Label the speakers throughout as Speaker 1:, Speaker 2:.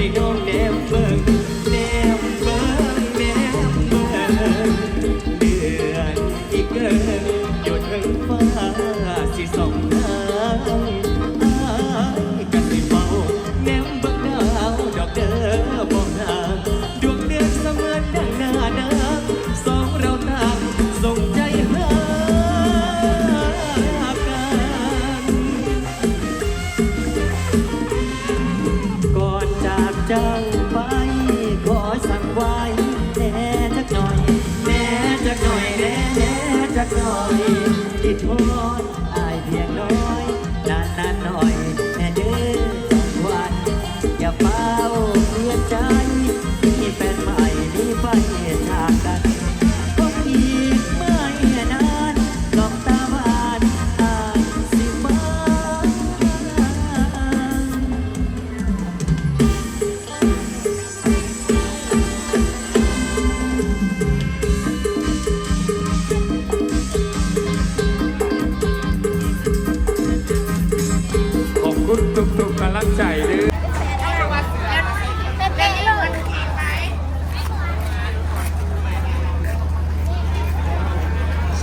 Speaker 1: ให้ เจ้าไป ขอสั่งไว้แน่จักหน่อยแน่จักหน่อยแน่แน่จักหน่อยที่ทน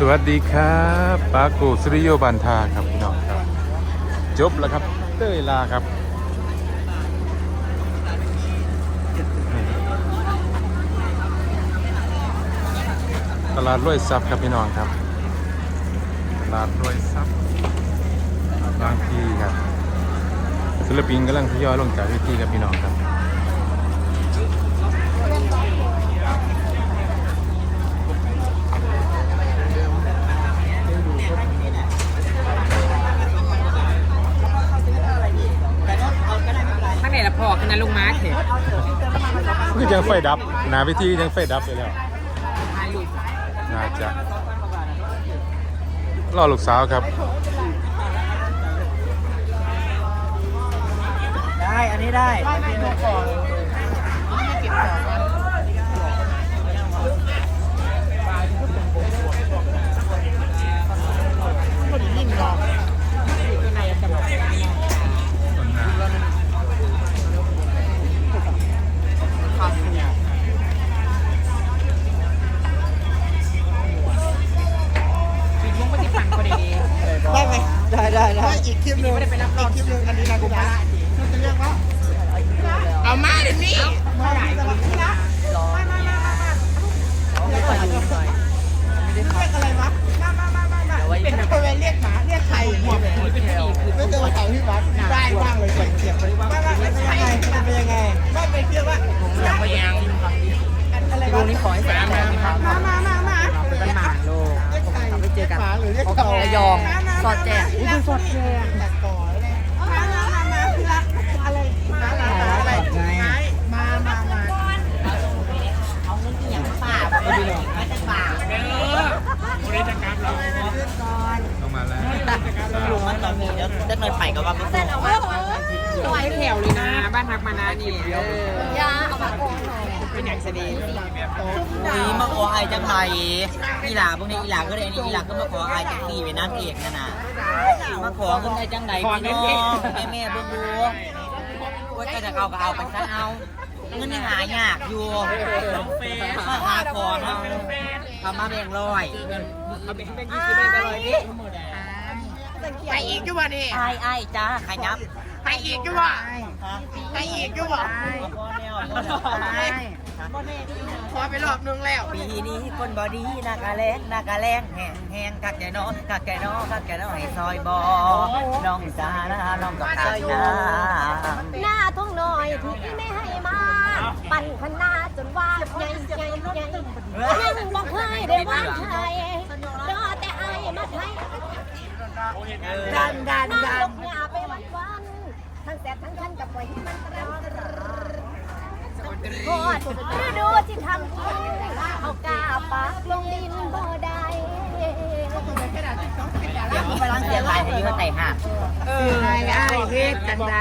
Speaker 1: สวัส
Speaker 2: ดีครับปาโกสุริโยบันทาครับพี่น้องครับ จบแล้วครับ เต้ยลาครับตลาดร้อยซับครับพี่น้องครับ ตลาดร้อยซับบางพีครับศิลปินกำลังทยอยลงจากเวทีครับพี่น้องครับ
Speaker 3: ข้างในละ พอคือนั้นลุงมาร์คเถอะ
Speaker 2: คือยังไฟดับหนาเวทียังไฟดับไปแล้ว
Speaker 3: ถ่ายรูป
Speaker 2: น่าจะรอลูกสาวครับ
Speaker 1: ได้ อันนี้ได้ไม่ถูกก่อน
Speaker 4: มาเดี๋
Speaker 3: ยวนี้
Speaker 4: เมื่อไหร่จะมาที่นะเรียกอะไรเรียกอะไรวะมามามามามาเป็นอะไรเรียกหมาเรียกใครหัวไม่เจอเขาที่วัดได้บ้างเลยเสียงเสียงไปว่าเป็นยังไงเป็นยังไงว่าเป็นเรียกว่า
Speaker 3: ผมยังไม่ยัง
Speaker 4: อะไร
Speaker 3: วงนี้ขอให้แฟนมาครับ
Speaker 4: มามามามา
Speaker 3: เป็นบ้านหมาโลก
Speaker 4: เรียกใครไปเจอกันหมาหรือเรียกเขา
Speaker 3: ระยองสอดแจ้ง
Speaker 4: อุ้ยสอดแจ้งแต่ก่อนมามามามาคือรักอะไรมาอะไรมามามา
Speaker 2: ต้องมาแล้ว
Speaker 1: มันตอนนี้แล้วได้ไม่ไปก็ว่าไม่ถูก
Speaker 3: สวยแถวเลยนะ บ้านานี่เออยาเอามาโกงหน่อยเป็นอย่างเสด็จ
Speaker 1: นี่มาขออายจังไรอีหลาพวกนี้อีหลาก็เลยนี่อีหลาก็มาขออายจากพี่ไปน้ำเอกนั่นน่ะมาขอขึ้นได้จังไรพี่น้องแม่แม่เบิ่งดูว่าก็จะเอาก็เอาไปซะเอาเงินยังหายากอยู่มาหาขอเอาทำมาแบ่งร้อย
Speaker 3: เอาเป็นเป็นยี่สิบไปเลยดิ
Speaker 4: ไปอีกจุ๊บนี่
Speaker 1: ไอ้ไอ้จ้าขยับ
Speaker 4: ไปอีกจุ๊บ ไปอีกจุ๊บขอไปรอบนึงแล้ว
Speaker 1: ปีนี้คนบอดี้นากาแรงนากาแรงแห้งแห้งกักแก่น้องกักแก่น้องกักแก่น้องให้ซอยบอน้องสานะน้องกับตายนะ
Speaker 5: หน้าท้องน้อยที่ไม่ให้มา ปั่นขนาดจนว่าใหญ่ใหญ่ใหญ่ยังบอกเคยได้วางไทยรอแต่ไอ้มาไทย
Speaker 4: ดันดัน
Speaker 5: น้า
Speaker 4: ดั
Speaker 5: ล
Speaker 4: น
Speaker 5: กหน้าไปวันวันทั้ งแสบทั้งคันกับปล่อยให้มันกระโดดฤดูที่ทำกินเอากาปากลงดินบ่ได้
Speaker 1: เดี๋ยวไปล้างเสียงลายให้ยืนไต่ห่า
Speaker 3: เออไอ้ไอ้เฮ็ดจังได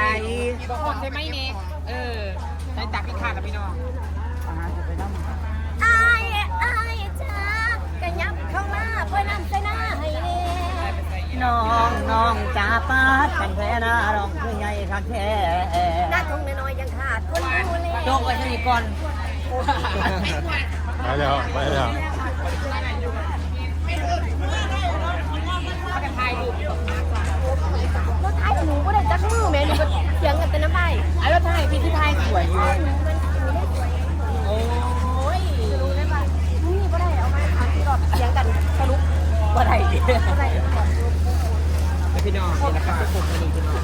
Speaker 3: บอกใช่ไหมเนี่ยเออได้ตักพี่ขาดกับพี่น้อง
Speaker 5: น้
Speaker 1: องน้องจ้าป้าดเป็นแพ้นะน้องคือใหญ่คักแท้
Speaker 5: หน้าทงน้อยๆยังขาดคนดู
Speaker 3: โจกไปสนิทก่อน
Speaker 2: ไปแล้วไปแล้ว
Speaker 3: เขาจะถ่ายรูป
Speaker 5: รถไทยหนูก็ได้จักมือแม่หนูก็เถียงกันแต่น้ำใบ
Speaker 3: ไอ้รถถ่ายพี่ที่ถ่ายสวยอยู่โอ้ย
Speaker 5: รู้ได้ป่ะนี่ก็ได้เอามาทำที่รอบเถียงกันสรุป
Speaker 3: ว่าไหนดี
Speaker 5: อะไร
Speaker 3: พี่น้องนี่นะครับทุกคนมาดูพี่น้อง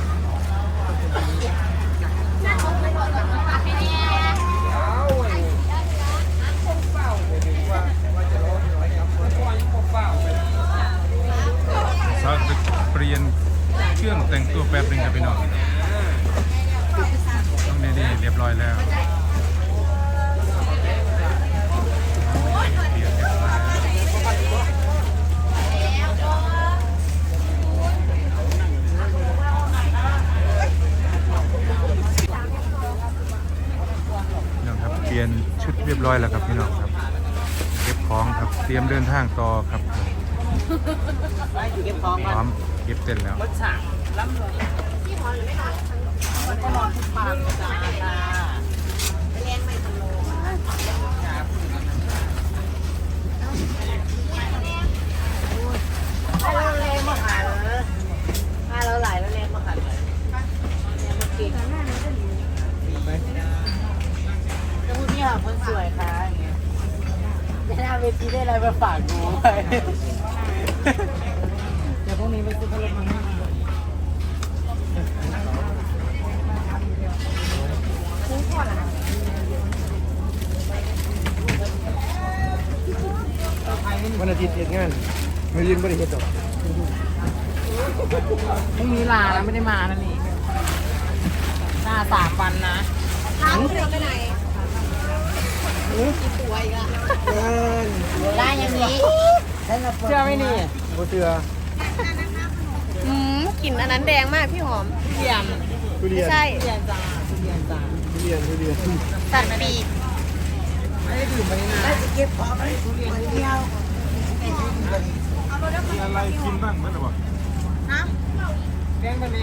Speaker 2: สาวจะเปลี่ยนเครื่องแต่งตัวแป๊บหนึงครับพี่น้องต้องนี่ๆเรียบร้อยแล้วเปลี่ยนเรียบร้อยแล้วพี่น้องครับเปลี่ ยนชุดเรียบร้อยแล้วครับพี่น้องครับเก็บของครับเตรียมเดินทางต่อครับ
Speaker 3: อยู่เก็บของ
Speaker 2: พ
Speaker 3: ก่อน
Speaker 2: ร้อมเก็บเต็นแล้ว
Speaker 3: รถฉากล้ำเลยก็นอนทุกปากจ้าค่ะ
Speaker 5: ให้เราแรงมาหันให้เราไหลแล้วแรงมาหันแรงมาเก่ง
Speaker 3: จะพูดเนี่ยคนสวยค่ะอย่างเงี้ยจะหน้าเวทีได้อะไรมาฝากหนูไปเดี๋ยวพรุ่งนี้ไปซื้อพัดลมมาให้
Speaker 4: วันอาทิตย์เฮ็ดงานไม่ยืนบริเฮ็ดหรอก
Speaker 3: พรุ่งนี้ลาแล้วไม่ได้มานั่นนี่หน้าสามวันนะ
Speaker 5: ทางเรือไปไหน
Speaker 4: เอิ้น
Speaker 5: ได้อย่างนี้
Speaker 3: เชื่อไหมนี่
Speaker 4: บ่เชื่อ
Speaker 5: อืมกลิ่นอันนั้นแดงมากพี่หอม
Speaker 3: เทียม
Speaker 4: ทุเรี
Speaker 5: ไม่
Speaker 4: ยน
Speaker 5: ใช่
Speaker 3: เทียมจ้าเทียมจ้า
Speaker 4: ทุเรียนทุเรียน
Speaker 5: สัตว์ปีก
Speaker 3: ไม่ได้ดื่มมานี่นะ
Speaker 2: มีอะไรกินบ้างมั้ยหรอวะ
Speaker 3: แกงไปแม่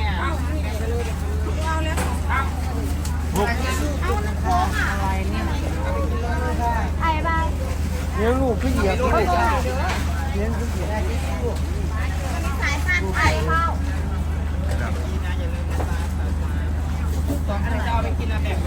Speaker 2: บุก
Speaker 3: อะไรเนี่ย
Speaker 5: ไอ้บ้า
Speaker 4: เลี้ยงลูกพี่เหยียบพี่เลยจ้าเลี้ยงพี่เหยียบ
Speaker 5: สายพันธุ์ไข่เข้า
Speaker 3: อะไรจะเอาไปกินอะแบบ